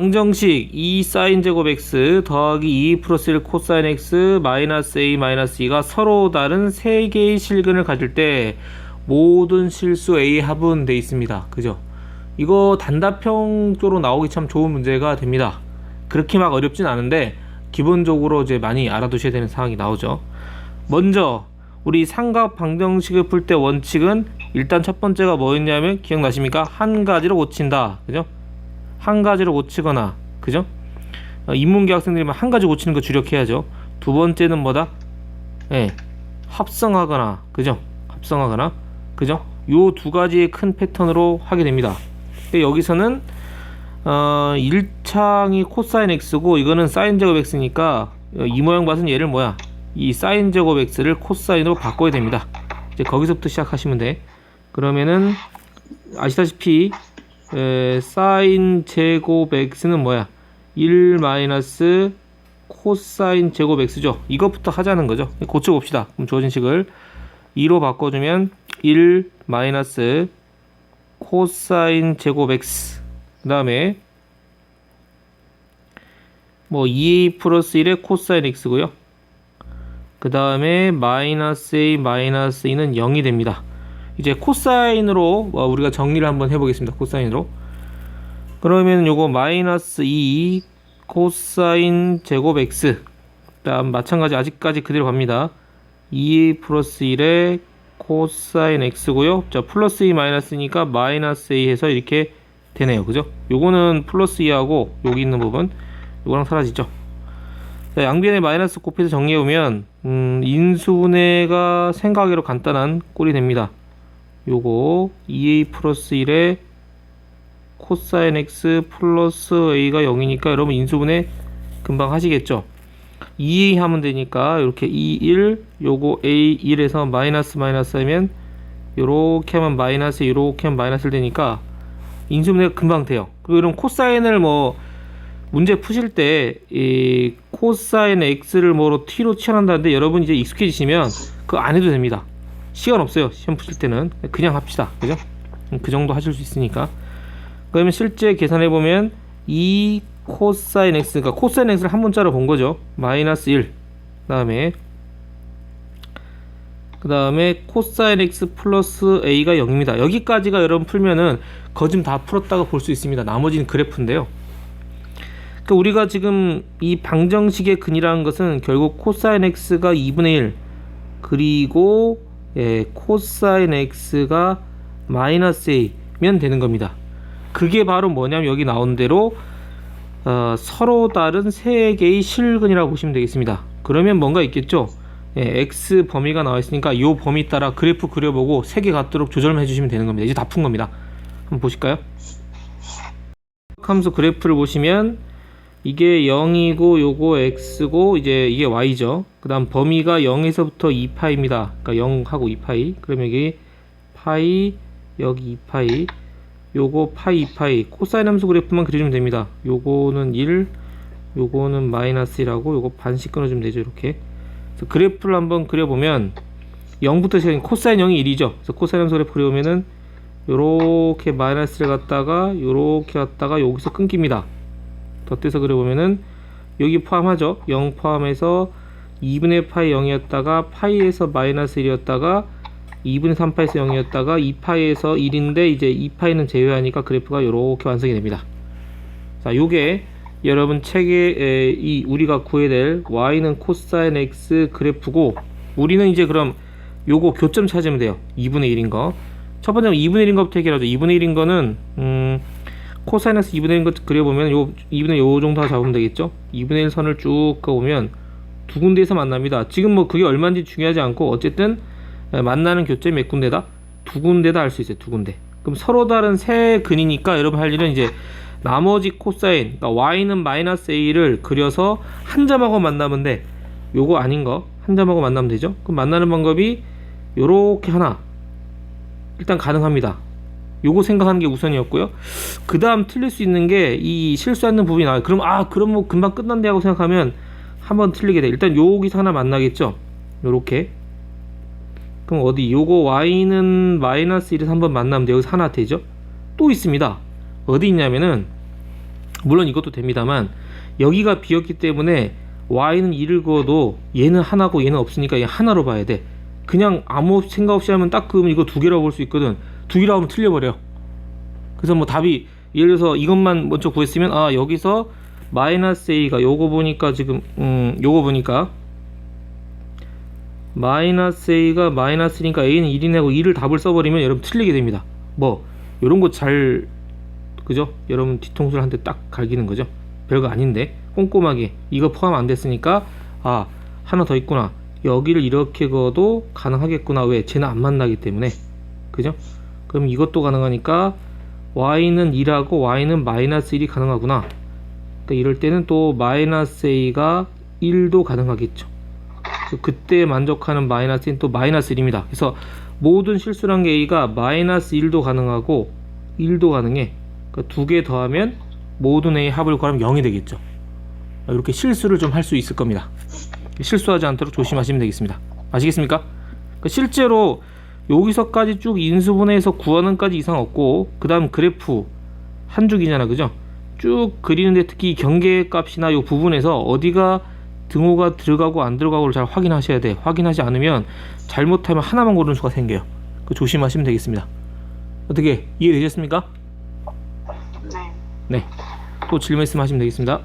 방정식 2 사인 제곱 x 더하기 2 플러스 1 코사인 x 마이너스 a 마이너스 2가 서로 다른 세 개의 실근을 가질 때 모든 실수 a 합은 돼 있습니다. 그죠? 이거 단답형 쪽으로 나오기 참 좋은 문제가 됩니다. 그렇게 막 어렵진 않은데 기본적으로 이제 많이 알아두셔야 되는 상황이 나오죠. 먼저 우리 삼각 방정식을 풀 때 원칙은 일단 첫 번째가 뭐였냐면 기억나십니까? 한 가지로 고친다. 그죠? 한 가지로 고치거나 그죠? 어, 인문계 학생들이면 한 가지 고치는 거 주력해야죠. 두 번째는 뭐다? 예, 합성하거나 그죠? 합성하거나 그죠? 요 두 가지의 큰 패턴으로 하게 됩니다. 근데 여기서는 어, 1창이 코사인 x고 이거는 사인 제곱 x니까 어, 이 모양 밭은 얘를 뭐야? 이 사인 제곱 x를 코사인으로 바꿔야 됩니다. 이제 거기서부터 시작하시면 돼. 그러면은 아시다시피 에, 사인 제곱 x는 뭐야? 1 마이너스 코사인 제곱 x죠. 이것부터 하자는 거죠. 고쳐봅시다. 그럼 주어진 식을 2로 바꿔주면 1 마이너스 코사인 제곱 x 그 다음에 뭐 2a 플러스 1의 코사인 x고요. 그 다음에 마이너스 a 마이너스 2는 0이 됩니다. 이제 코사인으로 어, 우리가 정리를 한번 해보겠습니다. 코사인으로. 그러면 요거 마이너스 2 코사인 제곱 x 다음 마찬가지 아직까지 그대로 갑니다. 2 플러스 1의 코사인 x고요. 자 플러스 2 마이너스니까 마이너스 a 해서 이렇게 되네요. 그죠? 요거는 플러스 2하고 여기 있는 부분 요거랑 사라지죠. 자, 양변에 마이너스 곱해서 정리해보면 음, 인수분해가 생각하기로 간단한 꼴이 됩니다. 요거 2a 플러스 1에 코사인 x 플러스 a가 0이니까 여러분 인수분해 금방 하시겠죠? 2a 하면 되니까 이렇게 2, 1 요거 a 1에서 마이너스 마이너스 하면 요렇게 하면 마이너스 요렇게 하면 마이너스 되니까 인수분해가 금방 돼요. 그리고 이런 코사인을 뭐 문제 푸실 때 이 코사인 x를 뭐로 t로 치환한다는데 여러분 이제 익숙해지시면 그거 안 해도 됩니다 시간 없어요. 시험 푸실 때는 그냥 합시다. 그죠? 그 정도 하실 수 있으니까. 그러면 실제 계산해 보면 2 코사인 x 그러니까 코사인 x를 한 문자로 본 거죠. 마이너스 1. 그다음에 그다음에 코사인 x 플러스 a가 0입니다. 여기까지가 여러분 풀면은 거짐 다 풀었다고 볼수 있습니다. 나머지는 그래프인데요. 그러니까 우리가 지금 이 방정식의 근이라는 것은 결국 코사인 x가 2분의 1 그리고 예, 코사인 x가 마이너스 a면 되는 겁니다. 그게 바로 뭐냐면 여기 나온 대로 어, 서로 다른 세 개의 실근이라고 보시면 되겠습니다. 그러면 뭔가 있겠죠? 예, x 범위가 나와 있으니까 이 범위 따라 그래프 그려보고 세 개 같도록 조절만 해주시면 되는 겁니다. 이제 다 푼 겁니다. 한번 보실까요? 함수 그래프를 보시면 이게 0이고 요거 x고 이제 이게 y죠. 그 다음 범위가 0에서부터 2파입니다. 그러니까 0하고 2파이. 그럼 여기 파이 여기 2파이 요거 파이 2파이 코사인 함수 그래프만 그려주면 됩니다. 요거는 1 요거는 마이너스 1하고 요거 반씩 끊어주면 되죠. 이렇게 그래서 그래프를 한번 그려보면 0부터 시작해 코사인 0이 1이죠. 그래서 코사인 함수 그래프 그려보면은 요렇게 마이너스를 갖다가 요렇게 갖다가 여기서 끊깁니다. 덧대서 그려보면은 여기 포함하죠. 0 포함해서 2분의 파이 0이었다가 파이에서 마이너스 1이었다가 2분의 3파에서 0이었다가 2파이에서 1인데 이제 2파이는 제외하니까 그래프가 이렇게 완성이 됩니다. 자, 요게 여러분 책에 이 우리가 구해야 될 y는 코사인 x 그래프고 우리는 이제 그럼 요거 교점 찾으면 돼요. 2분의 1인 거. 첫 번째는 2분의 1인 것부터 해결하죠. 2분의 1인 거는 음 코사이너스 2분의 1것 그려보면 요 2분의 요 정도 잡으면 되겠죠? 2분의 1 선을 쭉 그어보면 두 군데에서 만납니다. 지금 뭐 그게 얼마인지 중요하지 않고 어쨌든 만나는 교점이 몇 군데다? 두 군데다 할 수 있어요 두 군데. 그럼 서로 다른 세 근이니까 여러분 할 일은 이제 나머지 코사인 그러니까 y는 마이너스 a를 그려서 한 점하고 만나면 돼. 요거 아닌 거. 한 점하고 만나면 되죠? 그럼 만나는 방법이 요렇게 하나. 일단 가능합니다 요거 생각하는 게 우선이었고요. 그 다음 틀릴 수 있는 게 이 실수하는 부분이 나와요. 그럼 아 그럼 뭐 금방 끝난대 하고 생각하면 한번 틀리게 돼. 일단 여기서 하나 만나겠죠. 요렇게. 그럼 어디 요거 y는 마이너스 1에서 한번 만나면 돼. 여기서 하나 되죠. 또 있습니다. 어디 있냐면은 물론 이것도 됩니다만 여기가 비었기 때문에 y는 2를 그어도 얘는 하나고 얘는 없으니까 얘 하나로 봐야 돼. 그냥 아무 생각 없이 하면 딱 그으면 이거 두 개라고 볼 수 있거든. 두 개라고 하면 틀려버려. 그래서 뭐 답이 예를 들어서 이것만 먼저 구했으면 아 여기서 마이너스 a가 요거 보니까 지금 음 요거 보니까 마이너스 a가 마이너스니까 a는 1이 내고 2를 답을 써버리면 여러분 틀리게 됩니다. 뭐 요런 거 잘 그죠? 여러분 뒤통수를 한 대 딱 갈기는 거죠. 별거 아닌데 꼼꼼하게 이거 포함 안 됐으니까 아 하나 더 있구나. 여기를 이렇게 그어도 가능하겠구나. 왜? 쟤는 안 만나기 때문에 그죠? 그럼 이것도 가능하니까 y는 2라고 y는 마이너스 1이 가능하구나. 그러니까 이럴 때는 또 마이너스 a가 1도 가능하겠죠. 그- 그때 만족하는 마이너스 1은 또 마이너스 1입니다. 그래서 모든 실수란 게 a가 마이너스 1도 가능하고 1도 가능해. 그러니까 두 개 더하면 모든 a 합을 구하면 0이 되겠죠. 이렇게 실수를 좀 할 수 있을 겁니다. 실수하지 않도록 조심하시면 되겠습니다. 아시겠습니까? 그러니까 실제로 여기서까지 쭉 인수분해해서 구하는까지 이상 없고 그 다음 그래프 한 줄기잖아 그죠? 쭉 그리는데 특히 경계 값이나 요 부분에서 어디가 등호가 들어가고 안 들어가고를 잘 확인하셔야 돼. 확인하지 않으면 잘못하면 하나만 고르는 수가 생겨요. 그 조심하시면 되겠습니다. 어떻게 이해되셨습니까? 네. 네. 또 질문 있으면 하시면 되겠습니다.